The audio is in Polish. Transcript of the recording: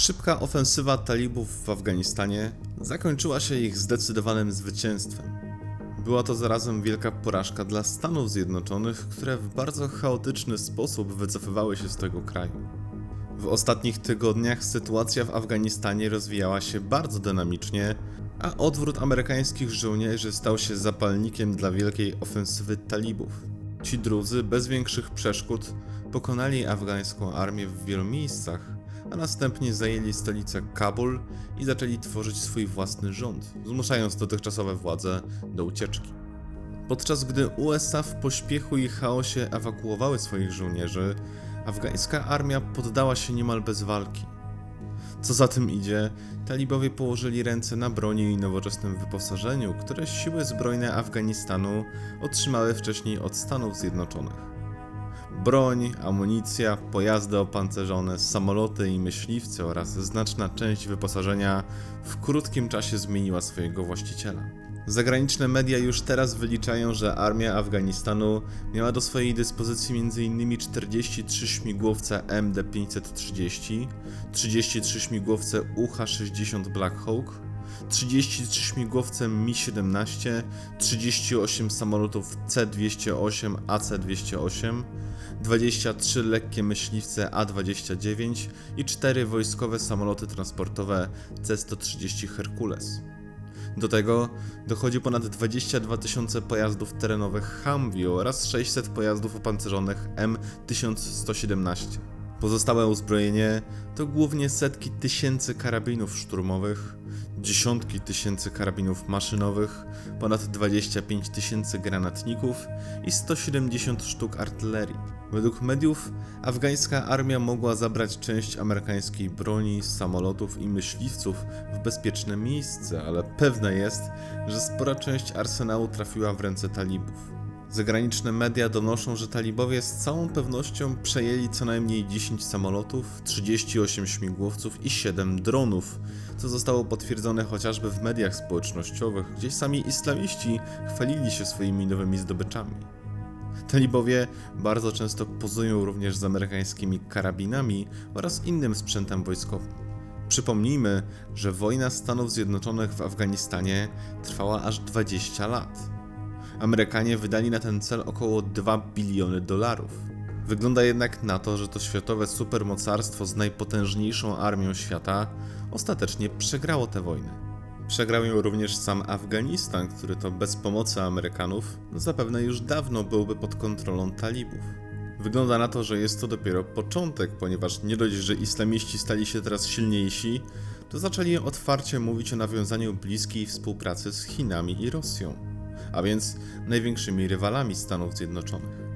Szybka ofensywa talibów w Afganistanie zakończyła się ich zdecydowanym zwycięstwem. Była to zarazem wielka porażka dla Stanów Zjednoczonych, które w bardzo chaotyczny sposób wycofywały się z tego kraju. W ostatnich tygodniach sytuacja w Afganistanie rozwijała się bardzo dynamicznie, a odwrót amerykańskich żołnierzy stał się zapalnikiem dla wielkiej ofensywy talibów. Ci drudzy bez większych przeszkód pokonali afgańską armię w wielu miejscach, a następnie zajęli stolicę Kabul i zaczęli tworzyć swój własny rząd, zmuszając dotychczasowe władze do ucieczki. Podczas gdy USA w pośpiechu i chaosie ewakuowały swoich żołnierzy, afgańska armia poddała się niemal bez walki. Co za tym idzie, talibowie położyli ręce na broni i nowoczesnym wyposażeniu, które siły zbrojne Afganistanu otrzymały wcześniej od Stanów Zjednoczonych. Broń, amunicja, pojazdy opancerzone, samoloty i myśliwce oraz znaczna część wyposażenia w krótkim czasie zmieniła swojego właściciela. Zagraniczne media już teraz wyliczają, że armia Afganistanu miała do swojej dyspozycji m.in. 43 śmigłowce MD-530, 33 śmigłowce UH-60 Black Hawk, 33 śmigłowce Mi-17, 38 samolotów C-208 AC-208, 23 lekkie myśliwce A-29 i 4 wojskowe samoloty transportowe C-130 Hercules. Do tego dochodzi ponad 22 tysiące pojazdów terenowych Humvee oraz 600 pojazdów opancerzonych M1117. Pozostałe uzbrojenie to głównie setki tysięcy karabinów szturmowych, dziesiątki tysięcy karabinów maszynowych, ponad 25 tysięcy granatników i 170 sztuk artylerii. Według mediów afgańska armia mogła zabrać część amerykańskiej broni, samolotów i myśliwców w bezpieczne miejsce, ale pewne jest, że spora część arsenału trafiła w ręce talibów. Zagraniczne media donoszą, że talibowie z całą pewnością przejęli co najmniej 10 samolotów, 38 śmigłowców i 7 dronów, co zostało potwierdzone chociażby w mediach społecznościowych, gdzie sami islamiści chwalili się swoimi nowymi zdobyczami. Talibowie bardzo często pozują również z amerykańskimi karabinami oraz innym sprzętem wojskowym. Przypomnijmy, że wojna Stanów Zjednoczonych w Afganistanie trwała aż 20 lat. Amerykanie wydali na ten cel około 2 biliony dolarów. Wygląda jednak na to, że to światowe supermocarstwo z najpotężniejszą armią świata ostatecznie przegrało tę wojnę. Przegrał ją również sam Afganistan, który to bez pomocy Amerykanów zapewne już dawno byłby pod kontrolą talibów. Wygląda na to, że jest to dopiero początek, ponieważ nie dość, że islamiści stali się teraz silniejsi, to zaczęli otwarcie mówić o nawiązaniu bliskiej współpracy z Chinami i Rosją, a więc największymi rywalami Stanów Zjednoczonych.